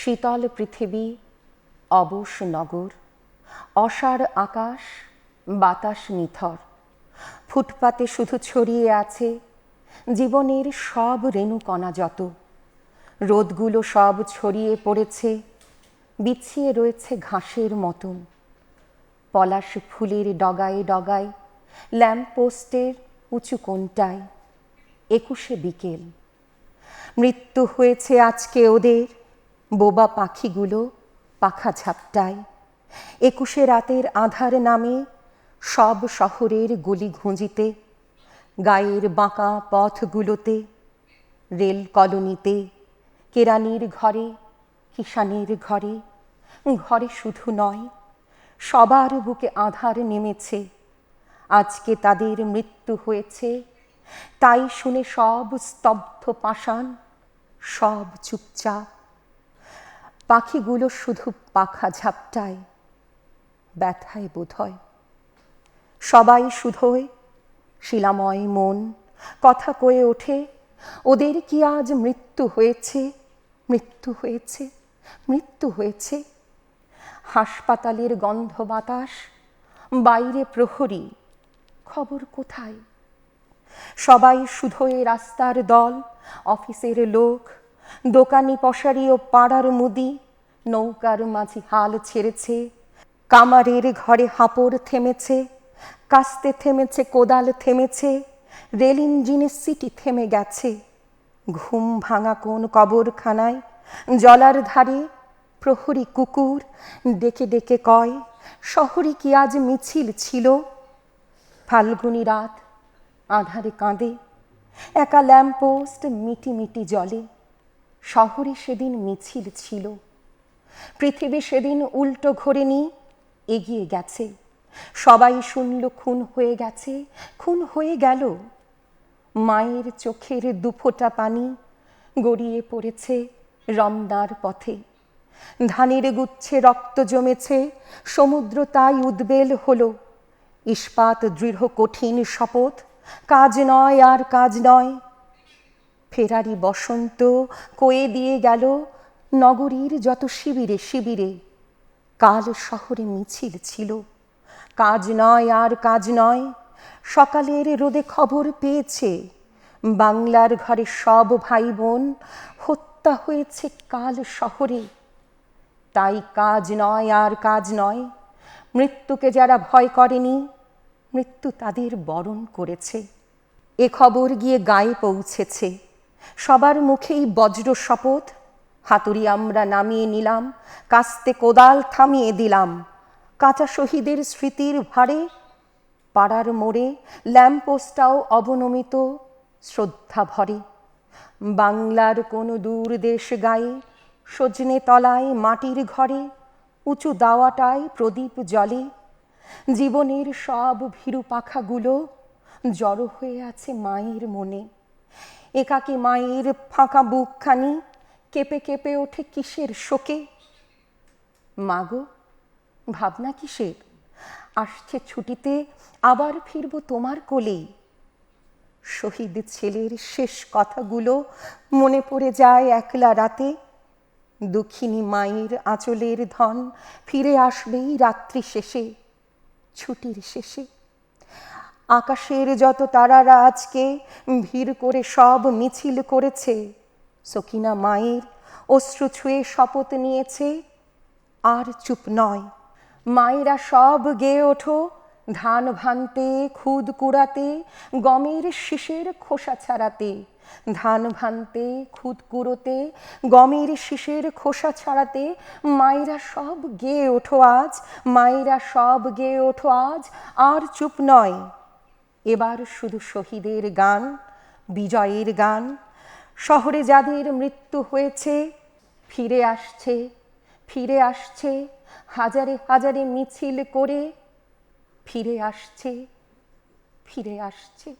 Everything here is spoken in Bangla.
শীতল পৃথিবী, অবশ নগর, অসার আকাশ, বাতাস নিথর। ফুটপাতে শুধু ছড়িয়ে আছে জীবনের সব রেণুকণা যত। রোদগুলো সব ছড়িয়ে পড়েছে, বিছিয়ে রয়েছে ঘাসের মতন। পলাশ ফুলের ডগায় ডগায়, ল্যাম্পপোস্টের উঁচু কোনটায় একুশে বিকেল। মৃত্যু হয়েছে আজকে ওদের। বোবা পাখিগুলো পাখা ঝাপটায়। একুশে রাতের আধার নামে সব শহরের গলি ঘুঁজিতে গায়ের বাঁকা পথগুলোতে, রেল কলোনিতে, কেরানির ঘরে কিষানের ঘরে ঘরে শুধু নয়, সবার বুকে আধার নেমেছে। আজকে তাদের মৃত্যু হয়েছে, তাই শুনে সব স্তব্ধ পাষাণ, সব চুপচাপ। পাখিগুলো শুধু পাখা ঝাপটায়, ব্যথায় বোধ হয়। সবাই শুধোয়, শিলাময় মন, কথা কয়ে ওঠে, ওদের কি আজ মৃত্যু হয়েছে? মৃত্যু হয়েছে মৃত্যু হয়েছে। হাসপাতালের গন্ধ বাতাস, বাইরে প্রহরী, খবর কোথায়? সবাই শুধোয় রাস্তার দল, অফিসের লোক দোকানি পশারি ও পাড়ার মুদি, নৌকার মাঝি হাল ছেড়েছে, কামারের ঘরে হাঁপড় থেমেছে, কাস্তে থেমেছে, কোদাল থেমেছে, রেল ইঞ্জিনের সিটি থেমে গেছে, ঘুম ভাঙা কোন কবরখানায়, জলার ধারে প্রহরী কুকুর ডেকে ডেকে কয়, শহরে কি আজ মিছিল ছিল? ফাল্গুনি রাত আধারে কাঁদে, একা ল্যাম্পপোস্ট মিটি মিটি জলে শহরে সেদিন মিছিল ছিল। পৃথিবী সেদিন উল্টো ঘোরে নি এগিয়ে গেছে। সবাই শুনল, খুন হয়ে গেছে, খুন হয়ে গেল। মায়ের চোখের দুফোটা পানি গড়িয়ে পড়েছে রমনার পথে। ধানের গুচ্ছে রক্ত জমেছে, সমুদ্র তাই উদ্বেল হল। ইস্পাত দৃঢ় কঠিন শপথ, কাজ নয় আর কাজ নয়। ফেরারি বসন্ত কয়ে দিয়ে গেল নগরীর যত শিবিরে শিবিরে। কাল শহরে মিছিল ছিল। কাজ নয় আর কাজ নয়, সকালের রোদে খবর পেয়েছে। বাংলার ঘরে সব ভাই বোন হত্যা হয়েছে কাল শহরে। তাই কাজ নয় আর কাজ নয়, মৃত্যুকে যারা ভয় করেনি, মৃত্যু তাদের বরণ করেছে। এ খবর গিয়ে গায়ে পৌঁছেছে। সবার মুখেই বজ্র শপথ, হাতুড়ি আমরা নামিয়ে নিলাম, কাস্তে কোদাল থামিয়ে দিলাম। কাঁচা শহীদের স্মৃতির ভারে পাড়ার মোড়ে ল্যাম্পোস্টাও অবনমিত, শ্রদ্ধা ভরে। বাংলার কোনো দূর দেশ গায়ে, সজনে তলায় মাটির ঘরে, উঁচু দাওয়াটায় প্রদীপ জলে জীবনের সব ভীরু পাখাগুলো জড়ো হয়ে আছে মায়ের মনে। একাকি মায়ের ফাঁকা বুকখানি, কেঁপে কেঁপে ওঠে কিসের শোকে? মাগো, ভাবনা কিসের? আসছে ছুটিতে, আবার ফিরব তোমার কোলেই শহীদ ছেলের শেষ কথাগুলো মনে পড়ে যায় একলা রাতে। দুঃখিনী মায়ের আঁচলের ধন ফিরে আসবেই রাত্রি শেষে, ছুটির শেষে। আকাশের যত তারারা আজকে ভিড় করে সব মিছিল করেছে, সকিনা মায়ের অশ্রু ছুঁয়ে শপথ নিয়েছে, আর চুপ নয়। মায়েরা সব গেয়ে ওঠো, ধান ভানতে, খুদ কুড়াতে, গমের শীষের খোসা ছাড়াতে, ধান ভানতে, খুদ কুড়োতে, গমের শীষের খোসা ছাড়াতে মায়েরা সব গেয়ে ওঠো আজ, মায়েরা সব গেয়ে ওঠো আজ, আর চুপ নয়। এবার শুধু শহীদের গান, বিজয়ের গান, শহরে যাদের মৃত্যু হয়েছে, ফিরে আসছে ফিরে আসছে, হাজারে হাজারে মিছিল করে, ফিরে আসছে ফিরে আসছে।